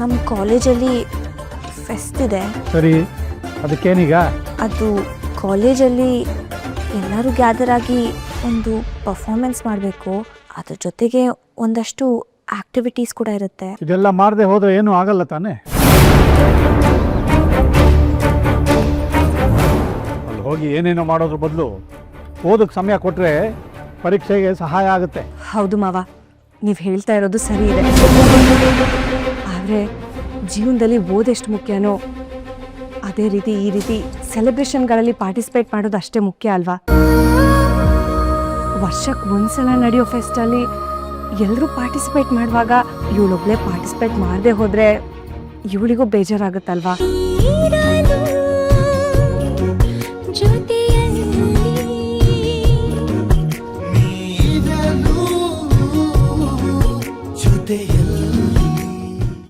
ನಮ್ಮ ಕಾಲೇಜಲ್ಲಿ ಫೆಸ್ಟ್ ಇದೆ. ಸರಿ ಅದಕ್ಕೇನೀಗ? ಅದು ಕಾಲೇಜಲ್ಲಿ ಎಲ್ಲರೂ ಗ್ಯಾದರ್ ಆಗಿ ಒಂದು ಪರ್ಫಾರ್ಮೆನ್ಸ್ ಮಾಡಬೇಕು. ಅದ್ರ ಜೊತೆಗೆ ಒಂದಷ್ಟು ಆಕ್ಟಿವಿಟೀಸ್ ಕೂಡ ಇರುತ್ತೆ. ಇದೆಲ್ಲ ಮಾಡದೆ ಹೋದ್ರೆ ಏನು ಆಗಲ್ಲ ತಾನೇ? ಅಲ್ಲಿ ಹೋಗಿ ಏನೇನೋ ಮಾಡೋದ್ರ ಬದಲು ಓದಕ್ಕೆ ಸಮಯ ಕೊಟ್ಟರೆ ಪರೀಕ್ಷೆಗೆ ಸಹಾಯ ಆಗುತ್ತೆ. ಹೌದು ಮಾವ ನೀವು ಹೇಳ್ತಾ ಇರೋದು ಸರಿ ಇದೆ. ಆದರೆ ಜೀವನದಲ್ಲಿ ಓದೆಷ್ಟು ಮುಖ್ಯನೋ, ಅದೇ ರೀತಿ ಈ ರೀತಿ ಸೆಲೆಬ್ರೇಷನ್ಗಳಲ್ಲಿ ಪಾರ್ಟಿಸಿಪೇಟ್ ಮಾಡೋದು ಅಷ್ಟೇ ಮುಖ್ಯ ಅಲ್ವಾ? ವರ್ಷಕ್ಕೆ ಒಂದ್ಸಲ ನಡೆಯೋ ಫೆಸ್ಟಲ್ಲಿ ಎಲ್ಲರೂ ಪಾರ್ಟಿಸಿಪೇಟ್ ಮಾಡುವಾಗ ಇವಳೊಬ್ಳೆ ಪಾರ್ಟಿಸಿಪೇಟ್ ಮಾಡದೆ ಹೋದರೆ ಇವಳಿಗೂ ಬೇಜಾರಾಗುತ್ತಲ್ವಾ? ಜೊತೆಯಲ್ಲಿ